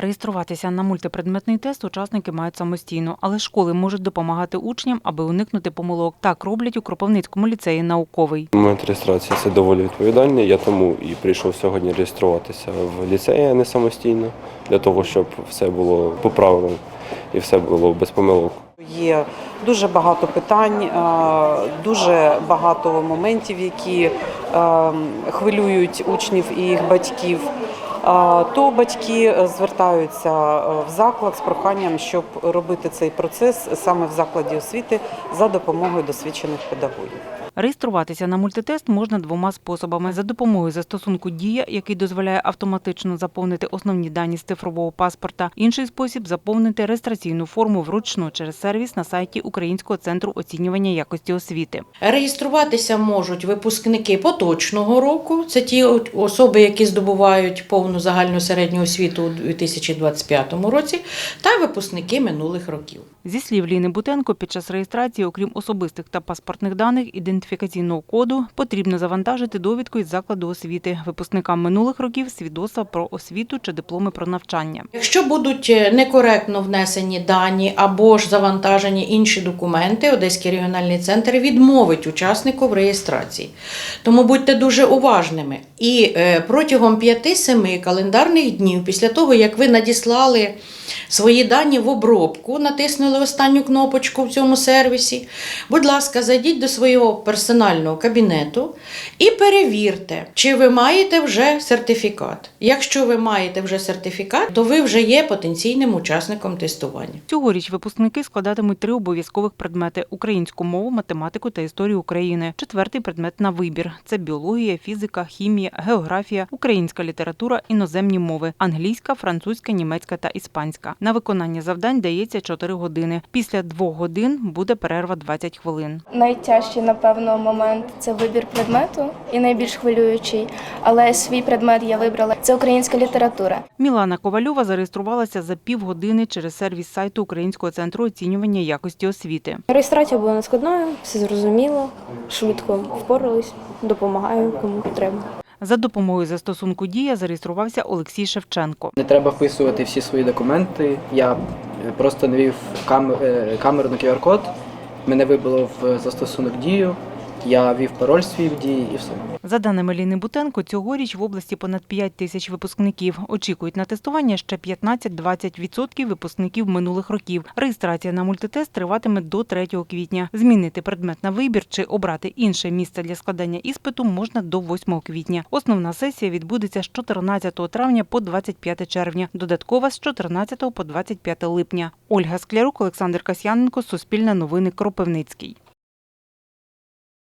Реєструватися на мультипредметний тест учасники мають самостійно, але школи можуть допомагати учням, аби уникнути помилок. Так роблять у Кропивницькому ліцеї науковий. Момент реєстрації це доволі відповідальний. Я тому і прийшов сьогодні реєструватися в ліцеї, а не самостійно, для того, щоб все було по правилам і все було без помилок. Є дуже багато питань, е, дуже багато моментів, які е, хвилюють учнів і їх батьків. Е, То батьки звертаються е, в заклад з проханням, щоб робити цей процес саме в закладі освіти за допомогою досвідчених педагогів. Реєструватися на мультитест можна двома способами: за допомогою застосунку Дія, який дозволяє автоматично заповнити основні дані з цифрового паспорта. Інший спосіб заповнити реєстраційну форму вручну через сервіс на сайті Українського центру оцінювання якості освіти. Реєструватися можуть випускники поточного року. Це ті особи, які здобувають повну загальну середню освіту у 2025 році, та випускники минулих років. Зі слів Ліни Бутенко, під час реєстрації, окрім особистих та паспортних даних, ідентифікаційного коду потрібно завантажити довідку із закладу освіти випускникам минулих років свідоцтва про освіту чи дипломи про навчання. Якщо будуть е, некоректно внесені дані або ж завантажені інші документи, Одеський регіональний центр відмовить учаснику в реєстрації. Тому будьте дуже уважними. І е, протягом 5-7 календарних днів, після того, як ви надіслали свої дані в обробку, натиснули останню кнопочку в цьому сервісі, будь ласка, зайдіть до свого персонального кабінету і перевірте, чи ви маєте вже сертифікат. Якщо ви маєте вже сертифікат, то ви вже є потенційним учасником тестування. Цьогоріч випускники складатимуть три обов'язкових предмети: українську мову, математику та історію України. Четвертий предмет на вибір: це біологія, фізика, хімія, географія, українська література, іноземні мови, англійська, французька, німецька та іспанська. На виконання завдань дається 4 години. Після двох годин буде перерва 20 хвилин. Найтяжчий, напевно, момент це вибір предмету і найбільш хвилюючий. Але свій предмет я вибрала це українська література. Мілана Ковальова зареєструвалася за півгодини через сервіс сайту Українського центру оцінювання якості освіти. Реєстрація була нескладною, все зрозуміло, швидко впорались, допомагаю кому треба. За допомогою застосунку Дія зареєструвався Олексій Шевченко. Не треба вписувати всі свої документи. Я е, просто навів е, камеру на QR-код, мене вибило в застосунок дію, я ввів пароль свій в дії і все. За даними Ліни Бутенко, цьогоріч в області понад 5 тисяч випускників. Очікують на тестування ще 15-20% випускників минулих років. Реєстрація на мультитест триватиме до 3 квітня. Змінити предмет на вибір чи обрати інше місце для складання іспиту можна до 8 квітня. Основна сесія відбудеться з 14 травня по 25 червня. Додаткова з 14 по 25 липня. Ольга Склярук, Олександр Касьяненко, Суспільне новини, Кропивницький.